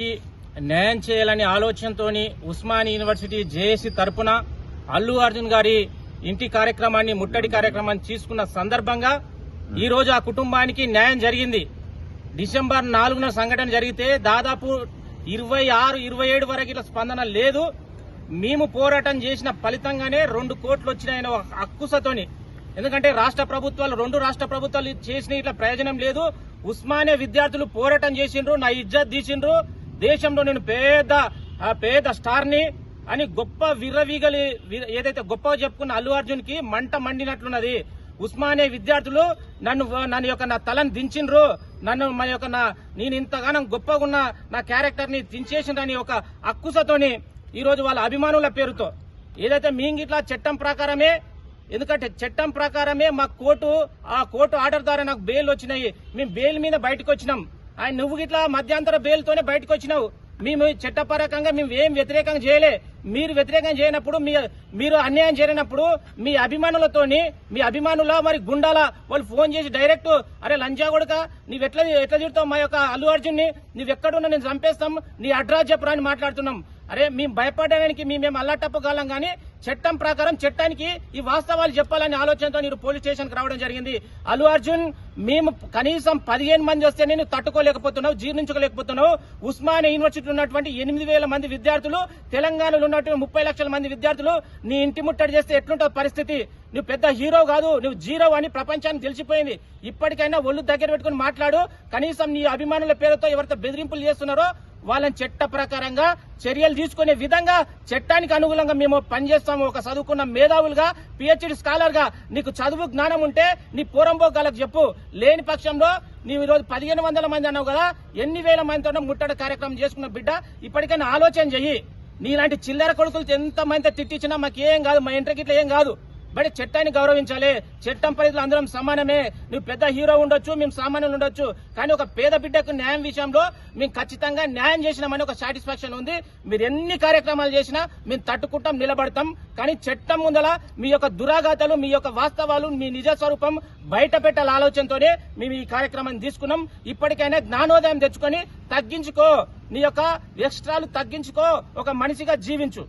విద్యార్థులకి న్యాయం చేయాలనే ఆలోచనతోని ఉస్మాని యూనివర్సిటీ జేఏసీ తరపున అల్లు అర్జున్ గారి ఇంటి కార్యక్రమాన్ని ముట్టడి కార్యక్రమాన్ని తీసుకున్న సందర్భంగా ఈ రోజు ఆ కుటుంబానికి న్యాయం జరిగింది. డిసెంబర్ నాలుగున సంఘటన జరిగితే దాదాపు ఇరవై ఆరు ఇరవై ఏడు వరకు ఇట్లా స్పందన లేదు. మేము పోరాటం చేసిన ఫలితంగానే రెండు కోట్లు వచ్చినాయని అక్కుసతోని. ఎందుకంటే రాష్ట్ర ప్రభుత్వాలు రెండు రాష్ట్ర ప్రభుత్వాలు చేసిన ఇట్లా ప్రయోజనం లేదు. ఉస్మానియా విద్యార్థులు పోరాటం చేసిండ్రు నా ఇజ్జత్ తీసిండ్రు. దేశంలో నేను పేద పేద స్టార్ని అని గొప్ప విర్రవీగలి ఏదైతే గొప్పగా చెప్పుకున్న అల్లు అర్జున్కి మంట మండినట్లున్నది. ఉస్మానియా విద్యార్థులు నన్ను నన్ను యొక్క నా తలను దించిండ్రు. నన్ను మా యొక్క నా నేను ఇంతగానం గొప్పగా ఉన్న నా క్యారెక్టర్ని దించేసిండ్రని ఒక అక్కుసతోని ఈ రోజు వాళ్ళ అభిమానుల పేరుతో. ఏదైతే మేము చట్టం ప్రకారమే ఎందుకంటే చట్టం ప్రకారమే మా కోర్టు ఆ కోర్టు ఆర్డర్ ద్వారా నాకు బెయిల్ వచ్చినాయి. మేము బెయిల్ మీద బయటకు వచ్చినాం. ఆయన నువ్వు ఇట్లా మధ్యాంతర బెయిల్తోనే బయటకు వచ్చినావు మేము చట్టపరకంగా మేము ఏం వ్యతిరేకంగా చేయలే. మీరు వ్యతిరేకం చేయనప్పుడు మీరు అన్యాయం చేయనప్పుడు మీ అభిమానులతోని మీ అభిమానుల మరి గుండాల వాళ్ళు ఫోన్ చేసి డైరెక్ట్ అరే లంజా కొడుక నువ్వు ఎట్లా ఎట్లా చూడతావు మా యొక్క అల్లు అర్జున్ని నువ్వెక్కడున్నా నేను చంపేస్తాం నీ అడ్రస్ చెప్పరా అని మాట్లాడుతున్నాం. అరే మేము భయపడడానికి మేము అల్లాటప్పగలం కానీ చట్టం ప్రకారం చట్టానికి ఈ వాస్తవాలు చెప్పాలనే ఆలోచనతో మీరు పోలీస్ స్టేషన్కి రావడం జరిగింది. అల్లు అర్జున్ మేము కనీసం పదిహేను మంది వస్తే నేను తట్టుకోలేకపోతున్నావు జీర్ణించుకోలేకపోతున్నావు. ఉస్మానియా యూనివర్సిటీ ఉన్నటువంటి ఎనిమిది వేల మంది విద్యార్థులు తెలంగాణలో ఉన్నటువంటి ముప్పై లక్షల మంది విద్యార్థులు నీ ఇంటి ముట్టడి చేస్తే ఎట్లుంటుంది పరిస్థితి? నువ్వు పెద్ద హీరో కాదు నువ్వు జీరో అని ప్రపంచానికి తెలిసిపోయింది. ఇప్పటికైనా ఒళ్ళు దగ్గర పెట్టుకుని మాట్లాడు. కనీసం నీ అభిమానుల పేరుతో ఎవరితో బెదిరింపులు చేస్తున్నారో వాళ్ళని చట్ట ప్రకారంగా చర్యలు తీసుకునే విధంగా చట్టానికి అనుగుణంగా మేము పనిచేస్తాము. ఒక చదువుకున్న మేధావులుగా పిహెచ్డి స్కాలర్గా నీకు చదువు జ్ఞానం ఉంటే నీ పూరంబోగాలకు చెప్పు. లేని పక్షంలో నీవు ఈరోజు పదిహేను వందల మంది అన్నావు కదా ఎన్ని వేల మందితోనో ముట్టడి కార్యక్రమం చేసుకున్న బిడ్డ ఇప్పటికైనా ఆలోచన చెయ్యి. నీలాంటి చిల్లర కొడుకులు ఎంత మంది తిట్టించినా మాకేం కాదు మా ఇంటికి ఇట్లా ఏం కాదు. బట్ చట్టాన్ని గౌరవించాలి. చట్టం పరిధిలో అందరం సమానమే. నువ్వు పెద్ద హీరో ఉండొచ్చు మేము సామాన్యులు ఉండొచ్చు. కానీ ఒక పేద బిడ్డకు న్యాయం విషయంలో మేము ఖచ్చితంగా న్యాయం చేసినామని ఒక సాటిస్ఫాక్షన్ ఉంది. మీరు ఎన్ని కార్యక్రమాలు చేసినా మేము తట్టుకుంటాం నిలబడతాం. కానీ చట్టం ముందల మీ యొక్క దురాఘాతాలు మీ యొక్క వాస్తవాలు మీ నిజ స్వరూపం బయట పెట్టాల ఆలోచనతోనే మేము ఈ కార్యక్రమాన్ని తీసుకున్నాం. ఇప్పటికైనా జ్ఞానోదయం తెచ్చుకొని తగ్గించుకో. నీ యొక్క ఎక్స్ట్రాలు తగ్గించుకో ఒక మనిషిగా జీవించు.